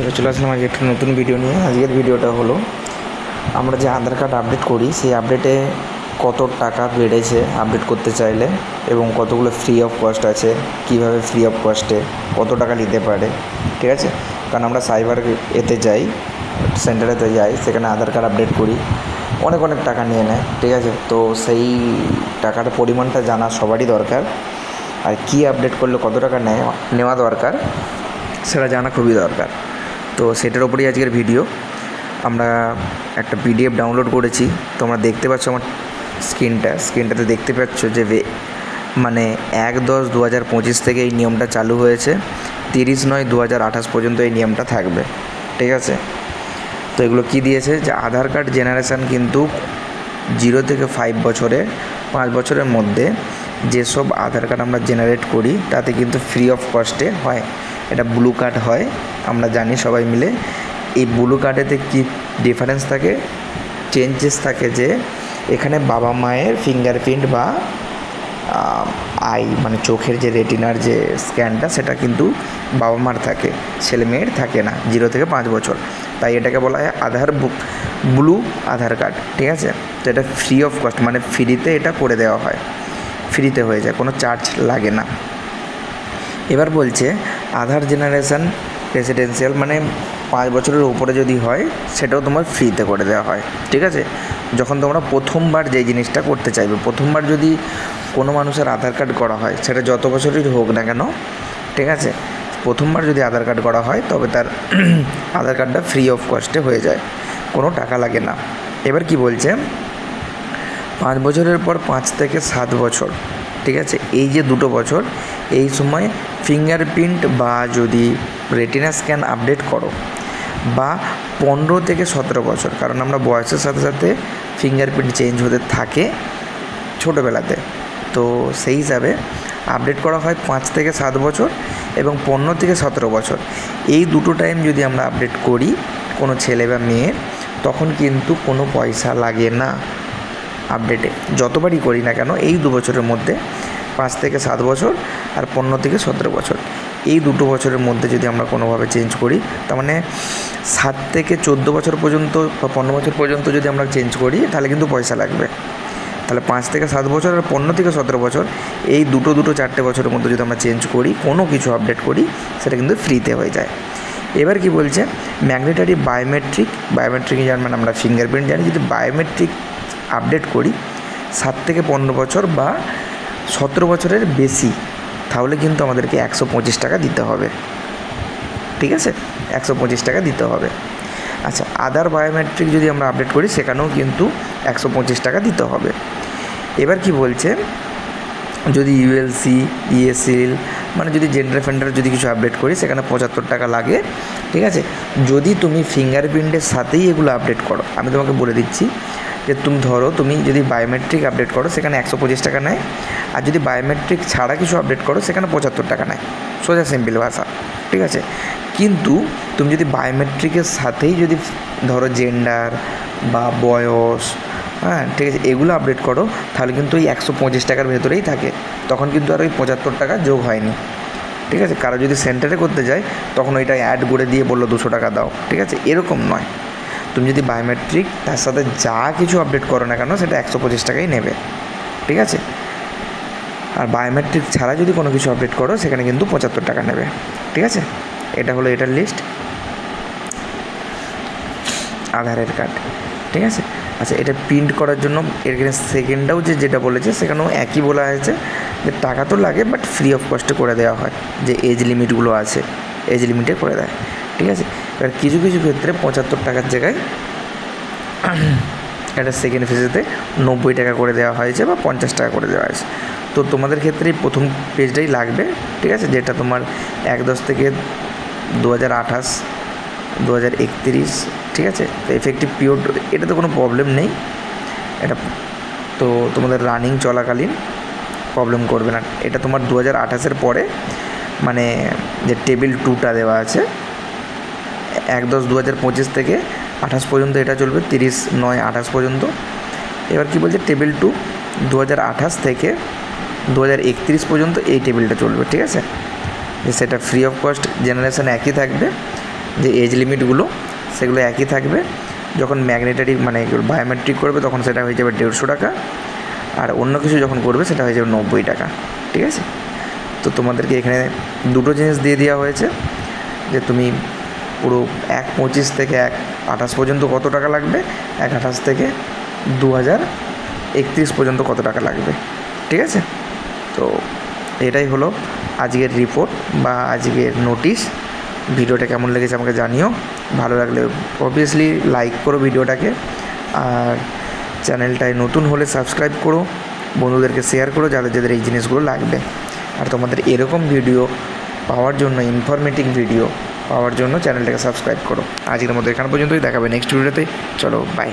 চলে চলে আসলাম আজকে একটা নতুন ভিডিও নিয়ে। আজকের ভিডিওটা হলো, আমরা যে আধার কার্ড আপডেট করি, সেই আপডেটে কত টাকা বেড়েছে আপডেট করতে চাইলে এবং কতগুলো ফ্রি অফ কস্ট আছে, কীভাবে ফ্রি অফ কস্টে কত টাকা নিতে পারে, ঠিক আছে? কারণ আমরা সাইবার এতে যাই সেন্টারেতে যাই, সেখানে আধার কার্ড আপডেট করি, অনেক অনেক টাকা নিয়ে নেয়, ঠিক আছে? তো সেই টাকার পরিমাণটা জানা সবারই দরকার। আর কি আপডেট করলে কত টাকা নেয়, নেওয়া দরকার, সেটা জানা খুবই দরকার। তো সেটার ওপরেই আজকের ভিডিও আমরা একটা পিডিএফ ডাউনলোড করেছি। তোমরা দেখতে পাচ্ছ আমার স্ক্রিনটা স্ক্রিনটাতে দেখতে পাচ্ছ যে মানে এক দশ দু হাজার পঁচিশ থেকে এই নিয়মটা চালু হয়েছে। তিরিশ নয় দু হাজার আঠাশ পর্যন্ত এই নিয়মটা থাকবে। ঠিক আছে? তো এগুলো কি দিয়েছে? যে আধার কার্ড জেনারেশান কিন্তু জিরো থেকে ফাইভ বছরের পাঁচ বছরের মধ্যে যেসব আধার কার্ড আমরা জেনারেট করি, তাতে কিন্তু ফ্রি অফ কস্টে হয়। এটা ব্লু কার্ড হয়, আমরা জানি সবাই মিলে। এই ব্লু কার্ডেতে কী ডিফারেন্স থাকে? চেঞ্জেস থাকে যে, এখানে বাবা মায়ের ফিঙ্গারপ্রিন্ট বা আই মানে চোখের যে রেটিনার যে স্ক্যানটা সেটা কিন্তু বাবা মার থাকে, ছেলে মেয়ের থাকে না জিরো থেকে পাঁচ বছর। তাই এটাকে বলা হয় আধার বুক ব্লু আধার কার্ড ঠিক আছে? তো এটা ফ্রি অফ কস্ট মানে ফ্রিতে এটা করে দেওয়া হয়। ফ্রিতে হয়ে যায়, কোনো চার্জ লাগে না। এবার বলছে আধার জেনারেশান রেসিডেন্সিয়াল মানে পাঁচ বছরের উপরে যদি হয়, সেটাও তোমার ফ্রিতে করে দেওয়া হয়, ঠিক আছে? যখন তোমরা প্রথমবার যে জিনিসটা করতে চাইবে, প্রথমবার যদি কোনো মানুষের আধার কার্ড করা হয়, সেটা যত বছরই হোক না কেন, ঠিক আছে? প্রথমবার যদি আধার কার্ড করা হয়, তবে তার আধার কার্ডটা ফ্রি অফ কস্টে হয়ে যায়, কোনো টাকা লাগে না। এবার কি বলছে? পাঁচ বছরের পর পাঁচ থেকে সাত বছর, ঠিক আছে? এই যে দুটো বছর, এই সময় ফিঙ্গারপ্রিন্ট বা যদি রেটিনা স্ক্যান আপডেট করো, বা পনেরো থেকে সতেরো বছর, কারণ আমরা বয়সের সাথে সাথে ফিঙ্গারপ্রিন্ট চেঞ্জ হতে থাকে ছোটোবেলাতে। তো সেই হিসাবে আপডেট করা হয় পাঁচ থেকে সাত বছর এবং পনেরো থেকে সতেরো বছর। এই দুটো টাইম যদি আমরা আপডেট করি কোনো ছেলে বা মেয়ের, তখন কিন্তু কোনো পয়সা লাগে না আপডেটে যতবারই করি না কেন, এই দু বছরের মধ্যে পাঁচ থেকে সাত বছর আর পনেরো থেকে সতেরো বছর। এই দুটো বছরের মধ্যে যদি আমরা কোনোভাবে চেঞ্জ করি, তার মানে সাত থেকে চোদ্দ বছর পর্যন্ত বা পনেরো বছর পর্যন্ত যদি আমরা চেঞ্জ করি, তাহলে কিন্তু পয়সা লাগবে। তাহলে পাঁচ থেকে সাত বছর আর পনেরো থেকে সতেরো বছর, এই দুটো দুটো চারটে বছরের মধ্যে যদি আমরা চেঞ্জ করি, কোনো কিছু আপডেট করি, সেটা কিন্তু ফ্রিতে হয়ে যায়। এবার কি বলছে? ম্যাগনেটারি বায়োমেট্রিক বায়োমেট্রিক যার মানে আমরা ফিঙ্গারপ্রিন্ট জানি, যদি বায়োমেট্রিক আপডেট করি, সাত থেকে পনেরো বছর বা সতেরো বছরের বেশি, তাহলে কিন্তু আমাদেরকে একশো পঁচিশ টাকা দিতে হবে। ঠিক আছে? একশো পঁচিশ টাকা দিতে হবে। আচ্ছা আদার বায়োমেট্রিক যদি আমরা আপডেট করি, সেখানেও কিন্তু একশো পঁচিশ টাকা দিতে হবে। এবার কি বলছে? যদি ইউএলসি ইএসএল মানে যদি জেন্ডার ফেন্ডার যদি কিছু আপডেট করি, সেখানে পঁচাত্তর টাকা লাগে। ঠিক আছে? যদি তুমি ফিঙ্গারপ্রিন্টের সাথেই এগুলো আপডেট করো, আমি তোমাকে বলে দিচ্ছি। যে তুমি ধরো, তুমি যদি বায়োমেট্রিক আপডেট করো, সেখানে একশো পঁচিশ টাকা নেয়। আর যদি বায়োমেট্রিক ছাড়া কিছু আপডেট করো, সেখানে পঁচাত্তর টাকা নেয়। সোজা সিম্পল ভাষা, ঠিক আছে? কিন্তু তুমি যদি বায়োমেট্রিকের সাথেই যদি ধরো জেন্ডার বা বয়স হ্যাঁ ঠিক আছে, এগুলো আপডেট করো, তাহলে কিন্তু ওই একশো পঁচিশ টাকার ভেতরেই থাকে। তখন কিন্তু আর ওই পঁচাত্তর টাকা যোগ হয়নি। ঠিক আছে? কারও যদি সেন্টারে করতে যায়, তখন ওইটা অ্যাড করে দিয়ে বলল দুশো টাকা দাও। ঠিক আছে? এরকম নয়। তুমি যদি বায়োমেট্রিক তার সাথে যা কিছু আপডেট করো না কেন, সেটা একশো পঁচিশ টাকাই নেবে। ঠিক আছে? আর বায়োমেট্রিক ছাড়া যদি কোনো কিছু আপডেট করো, সেখানে কিন্তু পঁচাত্তর টাকা নেবে। ঠিক আছে? এটা হলো এটার লিস্ট আধারের কার্ড ঠিক আছে? আচ্ছা এটা প্রিন্ট করার জন্য এখানে সেকেন্ডটাও যে যেটা বলেছে, সেখানেও একই বলা হয়েছে যে টাকা তো লাগে বাট ফ্রি অফ কস্টে করে দেওয়া হয়, যে এজ লিমিটগুলো আছে এজ লিমিটে করে দেয়। ঠিক আছে? এবার কিছু কিছু ক্ষেত্রে পঁচাত্তর টাকার জায়গায় এটা সেকেন্ড ফেজেতে নব্বই টাকা করে দেওয়া হয়েছে বা পঞ্চাশ টাকা করে দেওয়া হয়েছে। তো তোমাদের ক্ষেত্রে প্রথম পেজটাই লাগবে, ঠিক আছে? যেটা তোমার এক দশ থেকে দু হাজার আঠাশ দু হাজার একত্রিশ, ঠিক আছে? তো এফেক্টিভ পিরিয়ড এটাতে কোনো প্রবলেম নেই। এটা, তো তোমাদের রানিং চলাকালীন প্রবলেম করবে না। এটা তোমার দু হাজার আঠাশের পরে মানে যে টেবিল টুটা দেওয়া আছে এক দশ দু হাজার পঁচিশ থেকে আঠাশ পর্যন্ত এটা চলবে, তিরিশ নয় আঠাশ পর্যন্ত। এবার কি বলছে? টেবিল টু দু হাজার আঠাশ থেকে দু হাজার একত্রিশ পর্যন্ত এই টেবিলটা চলবে, ঠিক আছে? যে সেটা ফ্রি অফ কস্ট জেনারেশান একই থাকবে, যে এজ লিমিটগুলো সেগুলো একই থাকবে। যখন ম্যাগনেটারি মানে বায়োমেট্রিক করবে, তখন সেটা হয়ে যাবে দেড়শো টাকা। আর অন্য কিছু যখন করবে, সেটা হয়ে যাবে নব্বই টাকা, ঠিক আছে? তো তোমাদেরকে এখানে দুটো জিনিস দিয়ে দেওয়া হয়েছে, যে তুমি পুরো এক পঁচিশ থেকে এক আঠাশ পর্যন্ত কত টাকা লাগবে? এক আঠাশ থেকে দু হাজার একত্রিশ পর্যন্ত কত টাকা লাগবে? ঠিক আছে? তো এটাই হলো আজকের রিপোর্ট বা আজকের নোটিশ ভিডিওটা কেমন লেগেছে আমাকে জানিও। ভালো লাগলে অবভিয়াসলি লাইক করো ভিডিওটাকে। আর চ্যানেলটায় নতুন হলে সাবস্ক্রাইব করো। বন্ধুদেরকে শেয়ার করো যাদের যাদের এই জিনিসগুলো লাগবে। আর তোমাদের এরকম ভিডিও পাওয়ার জন্য ইনফরমেটিভ ভিডিও পাওয়ার জন্য চ্যানেলটাকে সাবস্ক্রাইব করো। আজকের মধ্যে এখানে পর্যন্তই। দেখাবে নেক্সট ভিডিওতে চলো বাই